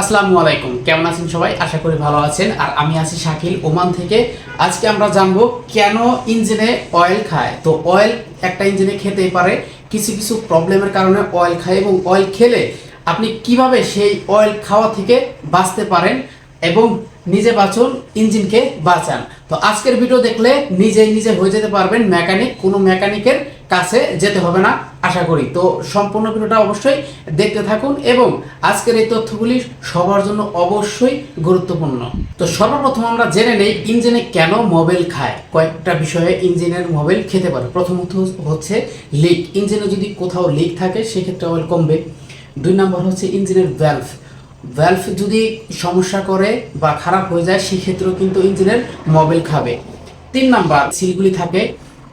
আসসালামু আলাইকুম। কেমন আছেন সবাই? আশা করি ভালো আছেন। আর আমি আছি শাকিল ওমান থেকে। আজকে আমরা জানব কেন ইঞ্জিনে অয়েল খায়। তো অয়েল একটা ইঞ্জিনে খেতেই পারে। কিছু কিছু প্রবলেমের কারণে অয়েল খায় এবং অয়েল খেলে আপনি কীভাবে সেই অয়েল খাওয়া থেকে বাঁচতে পারেন এবং নিজে বাঁচুন, ইঞ্জিনকে বাঁচান। তো আজকের ভিডিও দেখলে নিজেই নিজে হয়ে যেতে পারবেন। মেকানিক কোনো মেকানিকের কাছে যেতে হবে না। আশা করি। তো সম্পূর্ণ ভিডিওটা অবশ্যই দেখতে থাকুন এবং আজকের এই তথ্যগুলি সবার জন্য অবশ্যই গুরুত্বপূর্ণ। তো সর্বপ্রথম আমরা জেনে নেই ইঞ্জিনে কেন মোবাইল খায়। কয়েকটা বিষয়ে ইঞ্জিনের মোবাইল খেতে পারে। প্রথমত হচ্ছে লিক ইঞ্জিনে যদি কোথাও লিক থাকে, সেক্ষেত্রে অয়েল কমবে। দুই নম্বর হচ্ছে ইঞ্জিনের ভ্যালভ ভ্যালভ যদি সমস্যা করে বা খারাপ হয়ে যায়, সেক্ষেত্রেও কিন্তু ইঞ্জিনের মোবাইল খাবে। তিন নাম্বার, সিলগুলি থাকে।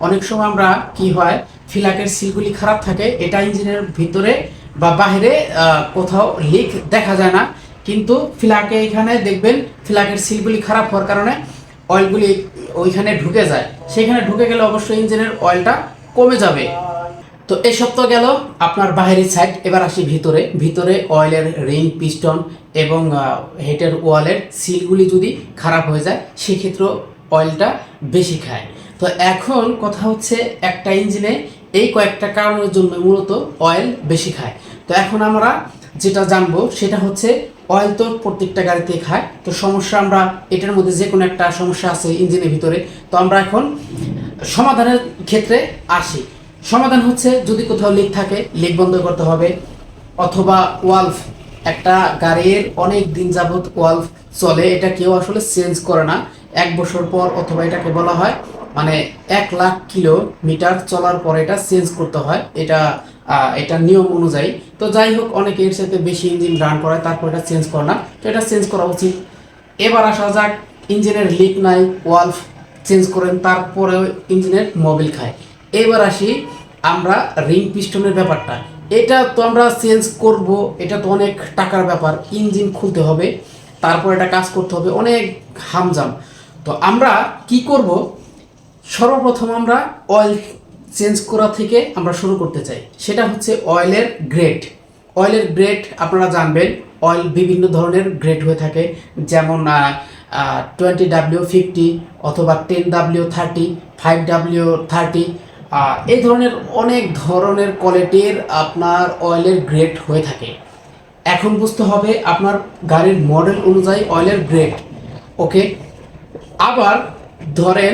অনেক সময় আমরা কি হয় ফিলাকের সিলগুলি খারাপ থাকে এটা ইঞ্জিনের ভিতরে বা আহ, কোথাও লিক দেখা যায় না। কিন্তু ফিলাকে এখানে দেখবেন ফিলাকের সিলগুলি খারাপ হওয়ার কারণে অয়েলগুলি ওইখানে ঢুকে যায়। সেখানে ঢুকে গেলে অবশ্যই ইঞ্জিনের অয়েলটা কমে যাবে। তো এই সপ্তাহ গেল আপনার বাহিরের সাইড এবার আসি ভিতরে। ভিতরে অয়েলের রিং পিস্টন এবং হেটের ওয়ালের সিলগুলি যদি খারাপ হয়ে যায় সেক্ষেত্রে অয়েলটা বেশি খায়। তো এখন কথা হচ্ছে একটা ইঞ্জিনে এই কয়েকটা কারণের জন্য মূলত অয়েল বেশি খায়। তো এখন আমরা যেটা জানব, সেটা হচ্ছে অয়েল তো প্রত্যেকটা গাড়িতে খায়। তো সমস্যা আমরা, এটার মধ্যে যে কোনো একটা সমস্যা আছে ইঞ্জিনের ভিতরে। তো আমরা এখন সমাধানের ক্ষেত্রে আসি। সমাধান হচ্ছে যদি কোথাও লিক থাকে লিক বন্ধ করতে হবে, অথবা ওয়ালভ একটা গাড়ির অনেক দিন যাবত ওয়ালভ চলে, এটা কেউ আসলে চেঞ্জ করে না। এক বছর পর অথবা এটাকে বলা হয় মানে এক লাখ কিলোমিটার চলার পর এটা চেঞ্জ করতে হয়। এটা এটা নিয়ম অনুযায়ী। তো যাই হোক, অনেকে এর সাথে বেশি ইঞ্জিন রান করায়, তারপর এটা চেঞ্জ করে না। তো এটা চেঞ্জ করা উচিত। এবার আসা যাক ইঞ্জিনের লিক নাই ওয়ালভ চেঞ্জ করেন, তারপরেও ইঞ্জিনের মোবিল খায়। এবার আসি আমরা রিং পিস্টনের ব্যাপারটা। এটা তো আমরা চেঞ্জ করব, এটা তো অনেক টাকার ব্যাপার। ইঞ্জিন খুলতে হবে, তারপর এটা কাজ করতে হবে, অনেক হামজাম। তো আমরা কি করব সর্বপ্রথম আমরা অয়েল চেঞ্জ করা থেকে আমরা শুরু করতে চাই। সেটা হচ্ছে অয়েলের গ্রেড অয়েলের গ্রেড আপনারা জানবেন অয়েল বিভিন্ন ধরনের গ্রেড হয়ে থাকে। যেমন টোয়েন্টি ডাব্লিউ ফিফটি অথবা ten W thirty five W thirty এই ধরনের অনেক ধরনের কোয়ালিটির আপনার অয়েলের গ্রেড হয়ে থাকে। এখন বুঝতে হবে আপনার গাড়ির মডেল অনুযায়ী অয়েলের গ্রেড ওকে আবার ধরেন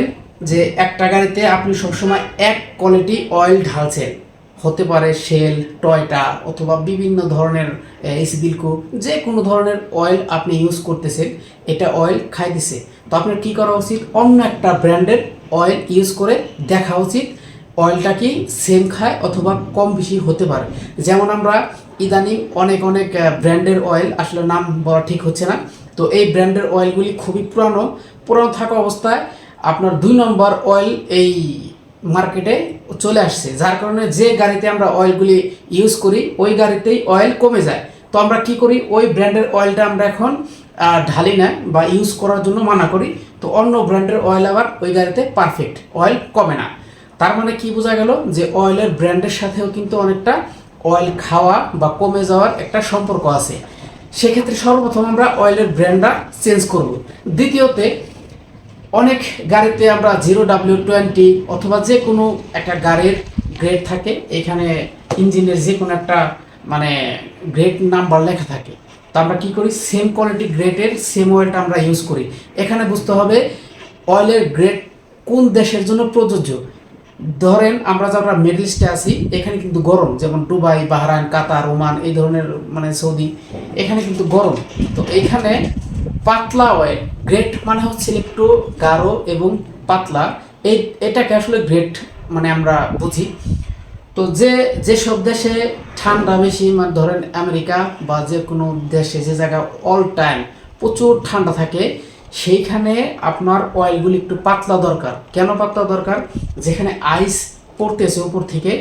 যে একটা গাড়িতে আপনি সবসময় এক কোয়ালিটি অয়েল ঢালছেন। হতে পারে শেল, টয়টা অথবা বিভিন্ন ধরনের এসবিলকো যে কোনো ধরনের অয়েল আপনি ইউজ করতেছেন, এটা অয়েল খাইতেছে। তো আপনার কী করা উচিত? অন্য একটা ব্র্যান্ডের অয়েল ইউজ করে দেখা উচিত, অয়েলটা কি সেম খায় অথবা কম বেশি হতে পারে। যেমন আমরা ইদানিং অনেক অনেক ব্র্যান্ডের অয়েল, আসলে নাম বলা ঠিক হচ্ছে না। তো এই ব্র্যান্ডের অয়েলগুলি খুবই পুরানো পুরানো থাকা অবস্থায় আপনার দুই নম্বর অয়েল এই মার্কেটে চলে আসছে, যার কারণে যে গাড়িতে আমরা অয়েলগুলি ইউজ করি, ওই গাড়িতেই অয়েল কমে যায়। তো আমরা কি করি? ওই ব্র্যান্ডের অয়েলটা আমরা এখন ঢালি না বা ইউজ করার জন্য মানা করি। তো অন্য ব্র্যান্ডের অয়েল আবার ওই গাড়িতে পারফেক্ট অয়েল কমে না। তার মানে কি বোঝা গেল? যে অয়েলের ব্র্যান্ডের সাথেও কিন্তু অনেকটা অয়েল খাওয়া বা কমে যাওয়ার একটা সম্পর্ক আছে। সেক্ষেত্রে সর্বপ্রথম আমরা অয়েলের ব্র্যান্ডটা চেঞ্জ করব। দ্বিতীয়তে অনেক গাড়িতে আমরা জিরো ডাব্লিউ টোয়েন্টি অথবা যে কোনো একটা গাড়ির গ্রেড থাকে। এখানে ইঞ্জিনের যে কোনো একটা মানে গ্রেড নাম্বার লেখা থাকে। তো আমরা কী করি? সেম কোয়ালিটি গ্রেডের সেম অয়েলটা আমরা ইউজ করি। এখানে বুঝতে হবে অয়েলের গ্রেড কোন দেশের জন্য প্রযোজ্য? ধরেন আমরা যারা মিডল ইস্টে আছি, এখানে কিন্তু গরম। যেমন দুবাই, বাহরাইন, কাতার, ওমান, এই ধরনের মানে সৌদি, এখানে কিন্তু গরম। তো এইখানে পাতলা অয়েল গ্রেট মানে হচ্ছে একটু গাঢ় এবং পাতলা। এই, এটাকে আসলে গ্রেট মানে আমরা বুঝি। তো যে যেসব দেশে ঠান্ডা বেশি মানে ধরেন আমেরিকা বা যে কোনো দেশে, যে জায়গা অল টাইম প্রচুর ঠান্ডা থাকে, সেইখানে আপনার অয়েলগুলি একটু পাতলা দরকার। কেন পাতলা দরকার? যেখানে আইস পড়তেছে উপর থেকে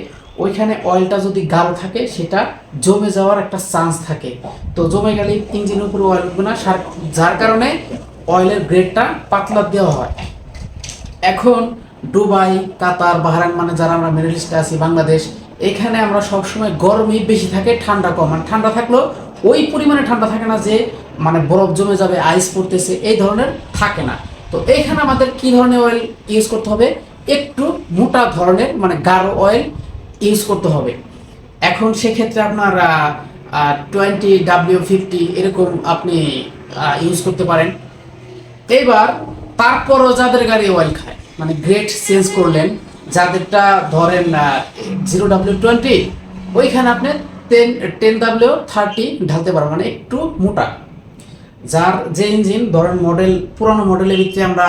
ওইখানে অয়েলটা যদি গাঢ় থাকে, সেটা জমে যাওয়ার একটা চান্স থাকে। তো জমে গেলে ইঞ্জিনের উপরে অয়েল উঠবে না যার কারণে অয়েলের গ্রেডটা পাতলা দেওয়া হয়। এখন দুবাই, কাতার, বাহরাইন মানে যারা আমরা মিডল ইস্টে আছি, বাংলাদেশ, এখানে আমরা সবসময় গরমই বেশি থাকে, ঠান্ডা কম। মানে ঠান্ডা থাকলেও ওই পরিমাণে ঠান্ডা থাকে না যে মানে বরফ জমে যাবে আইস পড়তেছে, এই ধরনের থাকে না। তো এইখানে আমাদের কি ধরনের অয়েল ইউজ করতে হবে? একটু মোটা ধরনের মানে গাঢ় অয়েল ইউজ করতে হবে। এখন সেক্ষেত্রে আপনার টোয়েন্টি ডাব্লিউ ফিফটি এরকম আপনি ইউজ করতে পারেন। এবার তারপরও যাদের গাড়ি অয়েল খায় মানে গ্রেড চেঞ্জ করলেন, যাদেরটা ধরেন জিরো ডাব্লিউ টোয়েন্টি ওইখানে আপনি টেন টেন ডাব্লিউ থার্টি ঢালতে পারবেন মানে একটু মোটা। যার যে ইঞ্জিন ধরেন মডেল পুরনো মডেলের ভিতরে আমরা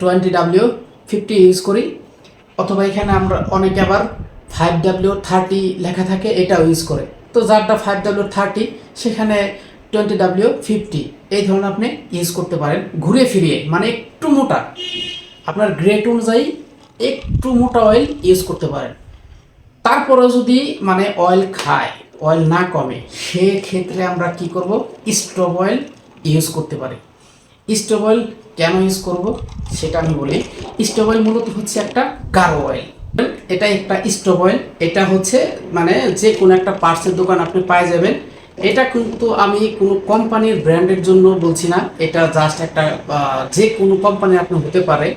টোয়েন্টি ডাব্লিউ ফিফটি ইউজ করি। অথবা এখানে আমরা অনেকে আবার ফাইভ ডাব্লিউ থার্টি লেখা থাকে, এটাও ইউজ করে। তো যারটা ফাইভ ডাব্লিউ থার্টি সেখানে টোয়েন্টি ডাব্লিউ ফিফটি এই ধরনের আপনি ইউজ করতে পারেন। ঘুরে ফিরিয়ে মানে একটু মোটা। আপনার গ্রেট অনুযায়ী একটু মোটা অয়েল ইউজ করতে পারেন। তারপরেও যদি মানে অয়েল খায় অয়েল না কমে, সেক্ষেত্রে আমরা কি করব? স্টোভ অয়েল ইউজ করতে পারি। স্টোভ অয়েল কেন ইউজ করব? সেটা আমি বলি। স্টোভ অয়েল মূলত হচ্ছে একটা গাঢ় অয়েল এটা একটা স্টোভ অয়েল এটা হচ্ছে মানে যে কোনো একটা পার্সের দোকান আপনি পাই যাবেন। এটা কিন্তু আমি কোনো কোম্পানির ব্র্যান্ডের জন্য বলছি না। এটা জাস্ট একটা যে কোনো কোম্পানি আপনি হতে পারে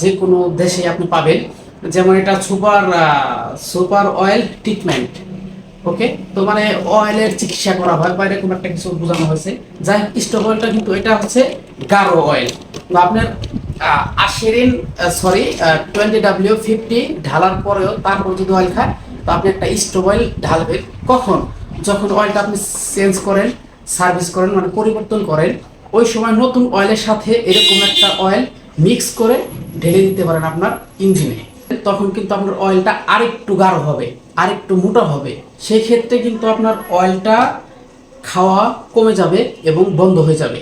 যে কোনো দেশে আপনি পাবেন। যেমন এটা super super oil treatment okay তো মানে অয়েলের চিকিৎসা করা হয় বা এরকম একটা কিছু বোঝানো হয়েছে। যাই হোক স্টোভ অয়েলটা কিন্তু এটা হচ্ছে গাঢ় অয়েল তো আপনার আশিরিন সরি টোয়েন্টি ডাব্লিউ ফিফটি ঢালার পরেও তারপর যদি অয়েল খায়, তো আপনি একটা স্টোভ অয়েল ঢালবেন। কখন? যখন অয়েলটা আপনি চেঞ্জ করেন সার্ভিস করেন মানে পরিবর্তন করেন, ওই সময় নতুন অয়েলের সাথে এরকম একটা অয়েল মিক্স করে ঢেলে দিতে পারেন আপনার ইঞ্জিনে। তখন কিন্তু আপনার অয়েলটা আরেকটু গাঢ় হবে, আরেকটু মোটা হবে। সেই ক্ষেত্রে কিন্তু আপনার অয়েলটা খাওয়া কমে যাবে এবং বন্ধ হয়ে যাবে।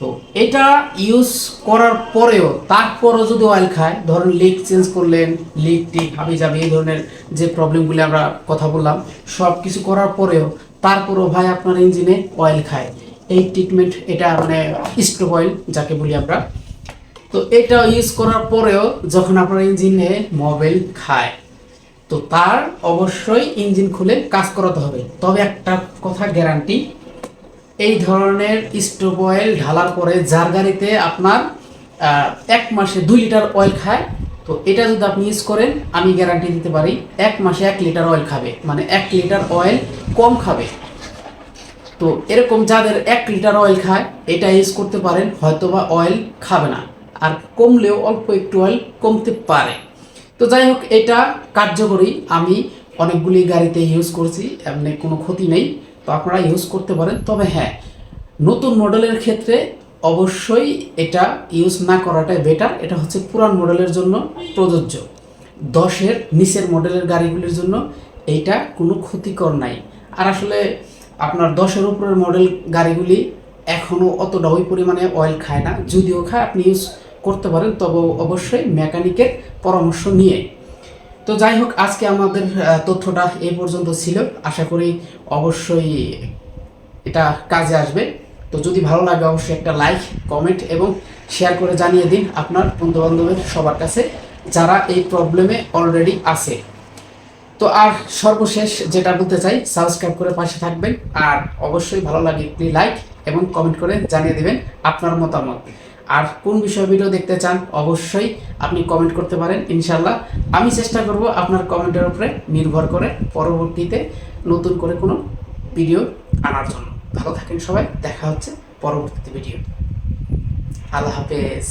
তো এটা ইউজ করার পরেও তারপরও যদি অয়েল খায়, ধরুন লিক চেঞ্জ করলেন লিক টিক হাবি যাবে, এই ধরনের যে প্রবলেমগুলি আমরা কথা বললাম সব কিছু করার পরেও তারপরও ভাই আপনার ইঞ্জিনে অয়েল খায়। এই ট্রিটমেন্ট এটা মানে স্টোভ অয়েল যাকে বলি আমরা তো এটা ইউজ করার পরেও যখন আপনার ইঞ্জিনে মোবাইল খায়, তো তার অবশ্যই ইঞ্জিন খুলে কাজ করাতে হবে। তবে একটা কথা গ্যারান্টি এই ধরনের স্টোভ অয়েল ঢালার পরে যার গাড়িতে আপনার এক মাসে দুই লিটার অয়েল খায়, তো এটা যদি আপনি ইউজ করেন, আমি গ্যারান্টি দিতে পারি, এক মাসে এক লিটার অয়েল খাবে। মানে এক লিটার অয়েল কম খাবে। তো এরকম যাদের এক লিটার অয়েল খায়, এটা ইউজ করতে পারেন, হয়তোবা অয়েল খাবে না। আর কমলেও অল্প একটু অয়েল কমতে পারে। তো যাই হোক এটা কার্যকরী। আমি অনেকগুলি গাড়িতে ইউজ করছি, এমনি কোনো ক্ষতি নেই। তো আপনারা ইউজ করতে পারেন। তবে হ্যাঁ নতুন মডেলের ক্ষেত্রে অবশ্যই এটা ইউজ না করাটাই বেটার এটা হচ্ছে পুরান মডেলের জন্য প্রযোজ্য। দশের নিচের মডেলের গাড়িগুলির জন্য এইটা কোনো ক্ষতিকর নাই। আর আসলে আপনার দশের উপরের মডেল গাড়িগুলি এখনও অতটা ওই পরিমাণে অয়েল খায় না। যদিও খায়, আপনি ইউজ করতে পারেন, তবে অবশ্যই মেকানিকের পরামর্শ নিয়ে। তো যাই হোক, আজকে আমাদের তথ্যটা এই পর্যন্ত ছিল। আশা করি অবশ্যই এটা কাজে আসবে। তো যদি ভালো লাগে, অবশ্যই একটা লাইক, কমেন্ট এবং শেয়ার করে জানিয়ে দিন আপনার বন্ধু বান্ধবের সবার কাছে, যারা এই প্রবলেমে অলরেডি আছে। তো আর সর্বশেষ যেটা বলতে চাই সাবস্ক্রাইব করে পাশে থাকবেন। আর অবশ্যই ভালো লাগে, একটি লাইক এবং কমেন্ট করে জানিয়ে দেবেন আপনার মতামত। আর কোন বিষয়ে ভিডিও দেখতে চান, অবশ্যই আপনি কমেন্ট করতে পারেন ইনশাল্লাহ আমি চেষ্টা করব আপনার কমেন্টের উপরে নির্ভর করে পরবর্তীতে নতুন করে কোনো ভিডিও আনার জন্য। ভালো থাকেন সবাই, দেখা হচ্ছে পরবর্তীতে ভিডিও আল্লাহ হাফেজ।